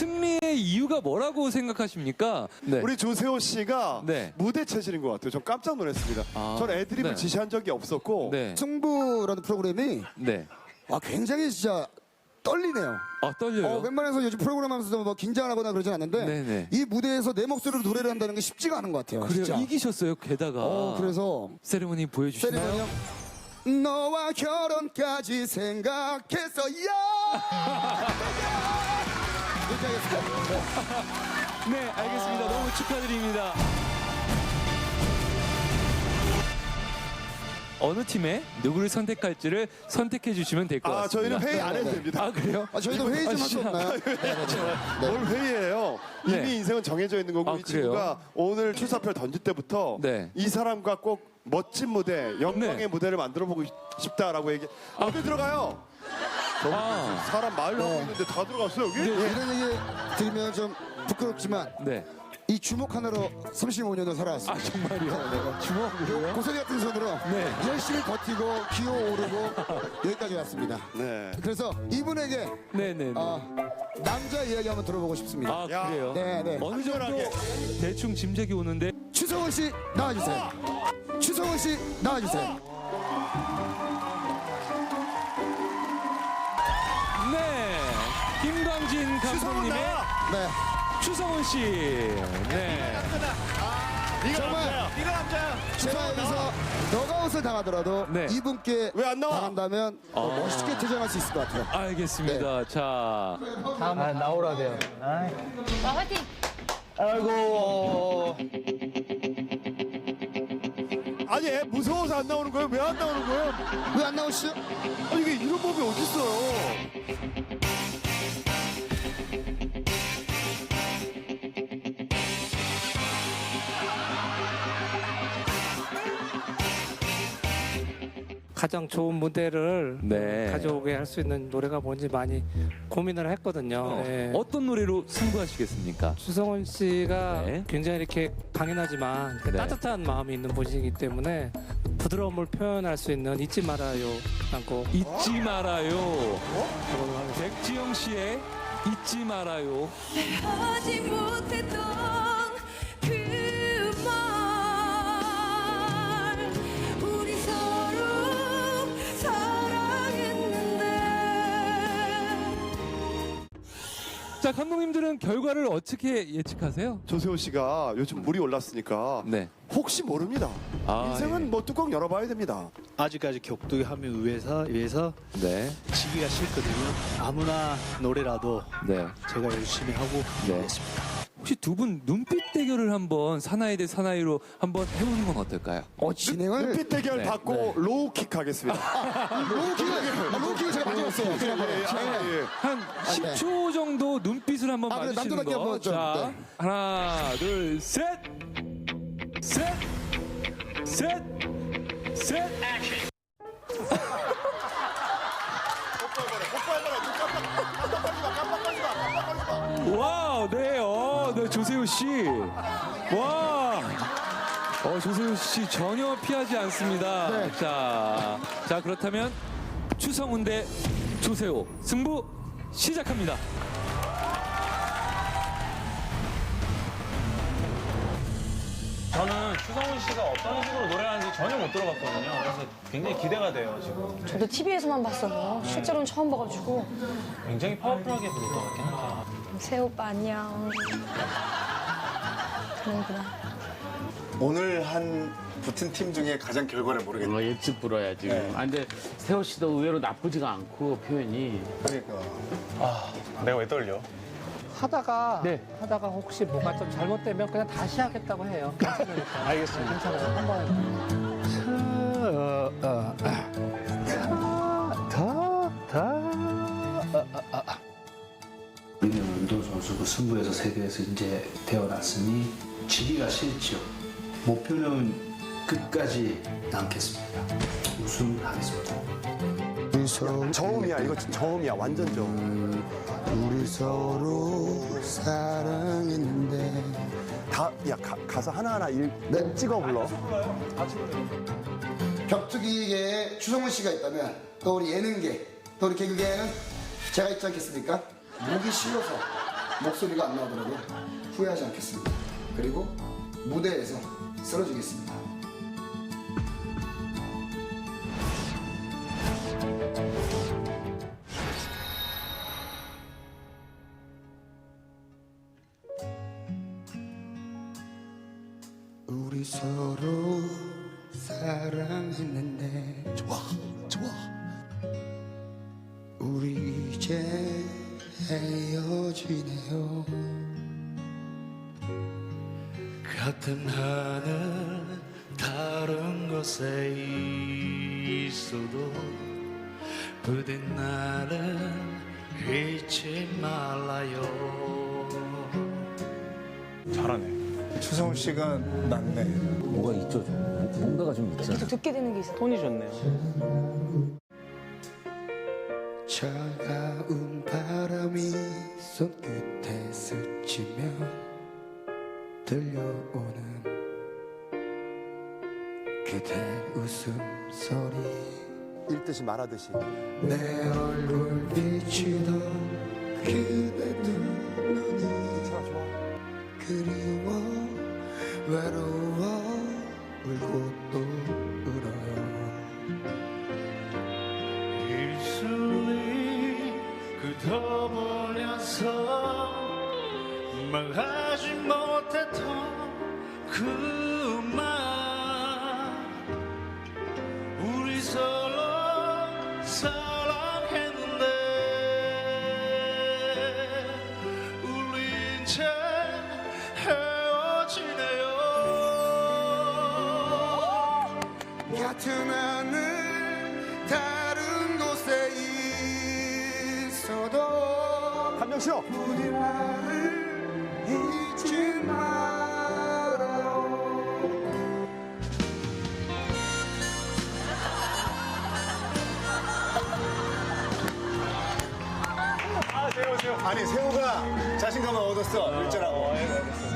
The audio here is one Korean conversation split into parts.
승리의 이유가 뭐라고 생각하십니까? 네. 우리 조세호 씨가 네. 무대 체질인 것 같아요. 전 깜짝 놀랐습니다. 아, 전 애드립을 네. 지시한 적이 없었고 네. 승부라는 프로그램이 네. 아, 굉장히 진짜 떨리네요. 아 떨려요. 어, 웬만해서 요즘 프로그램 하면서 뭐 긴장을 하거나 그러진 않는데 네네. 이 무대에서 내 목소리로 노래를 한다는 게 쉽지가 않은 것 같아요. 그래요. 진짜. 이기셨어요. 게다가. 어, 그래서 세레모니 보여주시나요? 세리머니요. 너와 결혼까지 생각했어 야 이렇게 하겠습니다. 네, 알겠습니다. 너무 축하드립니다. 어느 팀에 누구를 선택할지를 선택해 주시면 될 것 아 같습니다. 저희는 회의 안 해도 됩니다. 아 그래요? 아, 저희도 회의 좀 할수 아, 없나요? 뭘 회의해요? 이미 네. 인생은 정해져 있는 거고 아, 이 친구가 오늘 출사표를 던질 때부터 네. 이 사람과 꼭 멋진 무대, 영광의 네. 무대를 만들어 보고 싶다라고 얘기. 어디 들어가요? 저 아. 사람 말로 하고 네. 있는데 다 들어갔어요 여기? 네. 이런 얘기 들으면 좀 부끄럽지만 네. 이 주먹 하나로 35년을 살아왔어요. 아 정말요? 주먹으로요? 고소리 같은 손으로 네. 열심히 버티고 기어오르고 여기까지 왔습니다. 네. 그래서 이분에게 네네. 아, 아, 남자 이야기 한번 들어보고 싶습니다. 아 야. 그래요? 네, 네. 어느 정도 확실하게. 대충 짐작이 오는데 추성원 씨 나와주세요. 추성원 씨 나와주세요. 추성원 감독님의. 네. 추성훈 씨. 네. 네가 정말. 남자야. 네가 남자야. 제가 여기서 너가웃을 당하더라도 네. 이분께 왜 안 나와? 당한다면 어, 아. 멋있게 퇴장할 수 있을 것 같아요. 알겠습니다. 자, 아, 나오라 돼요. 아이. 자, 화이팅! 아이고. 아니 애 무서워서 안 나오는 거예요? 왜 안 나오는 거예요? 왜 안 나오시죠? 아니 이게 이런 법이 어디 있어요? 가장 좋은 무대를 네. 가져오게 할 수 있는 노래가 뭔지 많이 고민을 했거든요. 어, 예. 어떤 노래로 승부하시겠습니까? 추성훈 씨가 네. 굉장히 이렇게 강인하지만 이렇게 네. 따뜻한 마음이 있는 분이기 때문에 부드러움을 표현할 수 있는 잊지 말아요 라고 잊지 말아요. 하겠습니다. 백지영 씨의 잊지 말아요. 하지 못했던 자, 감독님들은 결과를 어떻게 예측하세요? 조세호 씨가 요즘 물이 올랐으니까 네. 혹시 모릅니다. 아, 인생은 예. 뭐 뚜껑 열어봐야 됩니다. 아직까지 격투함을 위해서 위해서 네. 지기가 싫거든요. 아무나 노래라도 네. 제가 열심히 하고 네. 하겠습니다. 혹시 두 분 눈빛 대결을 한번 사나이 대 사나이로 한번 해보는 건 어떨까요? 어, 진행을 눈빛 대결 네, 받고 네. 로우킥 하겠습니다. 로우킥을 아, 로우킥을 제가 가져왔어요. 지난번에. 예, 예, 예, 예. 한 네. 10초 정도 눈빛을 한번 아, 그래, 봐주시는 남들밖에 거. 한번 좀, 자, 네. 하나, 둘, 셋, 셋, 셋, 셋. 와, 조세호 씨. 와. 어, 조세호 씨 전혀 피하지 않습니다. 네. 자, 자, 그렇다면 추성훈 대 조세호 승부 시작합니다. 저는 추성훈 씨가 어떤 식으로 노래하는지 전혀 못 들어봤거든요. 그래서 굉장히 기대가 돼요, 지금. 저도 TV에서만 봤어요. 실제로는 처음 봐가지고 굉장히 파워풀하게 부를 것 같긴 한데 요. 새 오빠 안녕. 그런구나. 오늘 한 붙은 팀 중에 가장 결과를 모르겠네. 어, 예측 불어야 지금. 아, 근데 세호 씨도 의외로 나쁘지가 않고 표현이. 그러니까. 내가 왜 떨려? 하다가 네. 하다가 혹시 뭐가 좀 잘못되면 그냥 다시 하겠다고 해요. 괜찮으니까. 알겠습니다. 괜찮아요. 한번 우리는 승부에서 세계에서 이제 태어났으니 지기가 싫죠. 목표는 끝까지 남겠습니다. 우승하겠습니다. 우리 서로 저음이야 이거 저음이야 완전 저음. 우리 서로 사랑했는데 다야 가사 하나 하나 일 네. 찍어 불러. 격투기계에 추성훈 씨가 있다면 또 우리 예능계 또 우리 개그계에는 제가 있지 않겠습니까? 목이 실려서 목소리가 안 나오더라도 후회하지 않겠습니다. 그리고 무대에서 쓰러지겠습니다. 같은 하늘 다른 곳에 있어도 부디 나를 잊지 말아요 잘하네. 추성훈 씨가 낫네. 뭐가 있죠 좀 뭔가가 좀 있잖아 계속 듣게 되는 게 있어. 톤이 좋네요. 차가운 바람이 손끝에 스치며 들려오는 그대 웃음소리 읽듯이 말하듯이. 내 얼굴 비추던 그대 두 눈이 그리워 외로워 울고 또 말하지 못했던 그말 우리 서로 사 아니 세호가 자신감을 얻었어. 일절하고. 달려서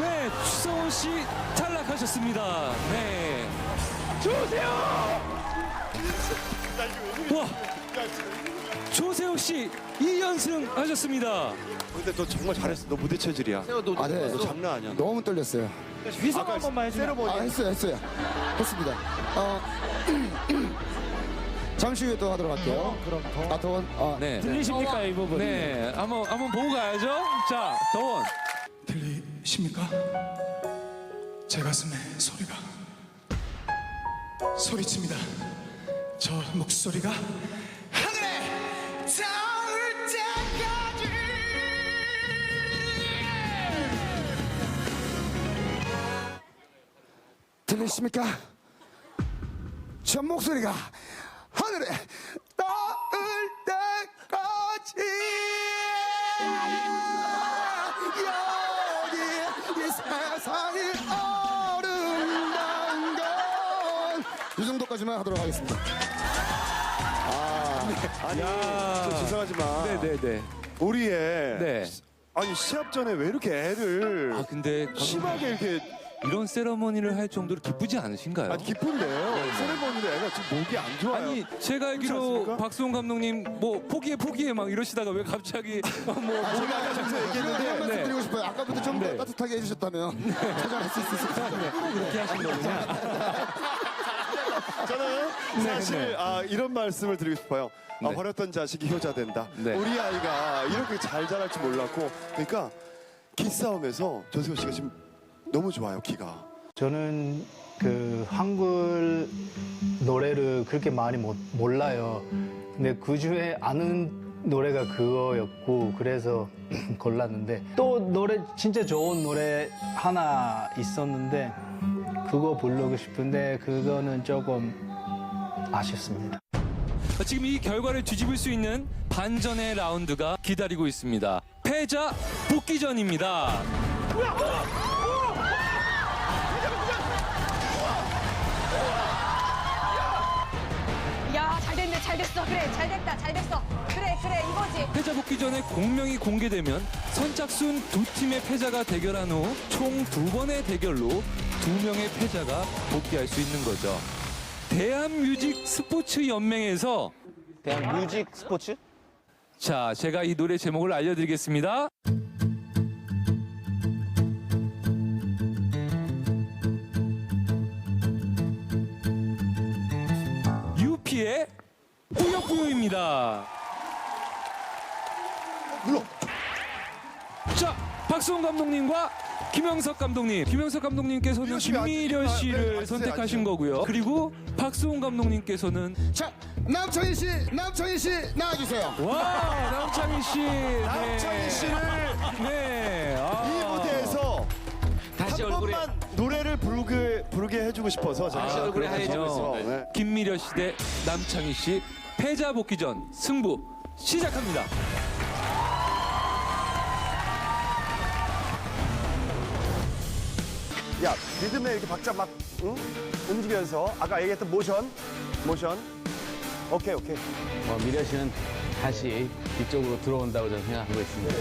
네 추성훈 씨 탈락하셨습니다. 네. 와 조세호 씨 2연승 하셨습니다 근데 너 정말 잘했어. 너 무대 체질이야. 아, 네. 너 장난 아니야. 너무 떨렸어요 위성 한 번만 해주면. 아 했어요 했어요 했습니다 어, 잠시 후에 또 하도록 할게요 그럼 더? 아 더원 아, 네 들리십니까 이 부분 네 한번 한번 보고 가야죠 자 더원 들리십니까? 제 가슴에 소리가 소리칩니다. 저 목소리가 닿을 때까지 들리십니까? 저 목소리가 하늘에 닿을 때까지 여기 이 세상이 아름다운 건이 정도까지만 하도록 하겠습니다. 아니 저 죄송하지만 네네네. 우리의 네. 아니 시합 전에 왜 이렇게 애를 아 근데 감독님, 심하게 이렇게 이런 세러머니를 할 정도로 기쁘지 않으신가요? 아니 기쁜데요. 세레머니도 애가 지금 목이 안 좋아요. 아니 제가 알기로 않습니까? 박수홍 감독님 뭐 포기해 포기해 막 이러시다가 왜 갑자기 뭐 제가 아까 한 얘기했는데 말씀 네. 드리고 싶어요. 아까부터 좀더 네. 따뜻하게 해주셨다면 찾아갈 수 있었을 텐데. 그렇게 하신 거구나. 저는 사실 네. 아, 이런 말씀을 드리고 싶어요. 아, 네. 버렸던 자식이 효자 된다. 네. 우리 아이가 이렇게 잘 자랄 줄 몰랐고, 그러니까 기싸움에서 전세호 씨가 지금 너무 좋아요, 기가. 저는 그 한글 노래를 그렇게 많이 못, 몰라요. 근데 그 중에 아는 노래가 그거였고 그래서 골랐는데 또 노래 진짜 좋은 노래 하나 있었는데 그거 부르고 싶은데 그거는 조금 아쉽습니다. 지금 이 결과를 뒤집을 수 있는 반전의 라운드가 기다리고 있습니다. 패자 복귀전입니다. 야, 잘 됐네, 잘 됐어. 그래, 잘 됐다, 잘 됐어. 그래, 그래, 이거지. 패자 복귀 전에 공명이 공개되면 선착순 두 팀의 패자가 대결한 후 총 두 번의 대결로 두 명의 패자가 복귀할 수 있는 거죠. 대한뮤직 스포츠 연맹에서 대한 뮤직 스포츠? 자, 제가 이 노래 제목을 알려드리겠습니다. 유피의 뿌요뿌요입니다. 물론. 자, 박수홍 감독님과 김영석 감독님. 김영석 감독님께서는 앉- 김미려 아, 네, 씨를 앉으세요, 선택하신 앉으세요. 거고요. 그리고 박수홍 감독님께서는 자, 남창희 씨, 남창희 씨 나와주세요. 와, 남창희 씨. 네. 남창희 씨를 네. 아. 이 무대에서 다시 한 얼굴에 번만 노래를 부르게, 부르게 해주고 싶어서 제가 아, 얼굴에 그렇게 하얘져. 해서, 네. 네. 김미려 씨 대 남창희 씨 패자 복귀전 승부 시작합니다. 리듬에 이렇게 박자 막 응? 움직여서 아까 얘기했던 모션, 모션. 오케이, 오케이. 뭐 미려 씨는 다시 이쪽으로 들어온다고 저는 생각하고 있습니다.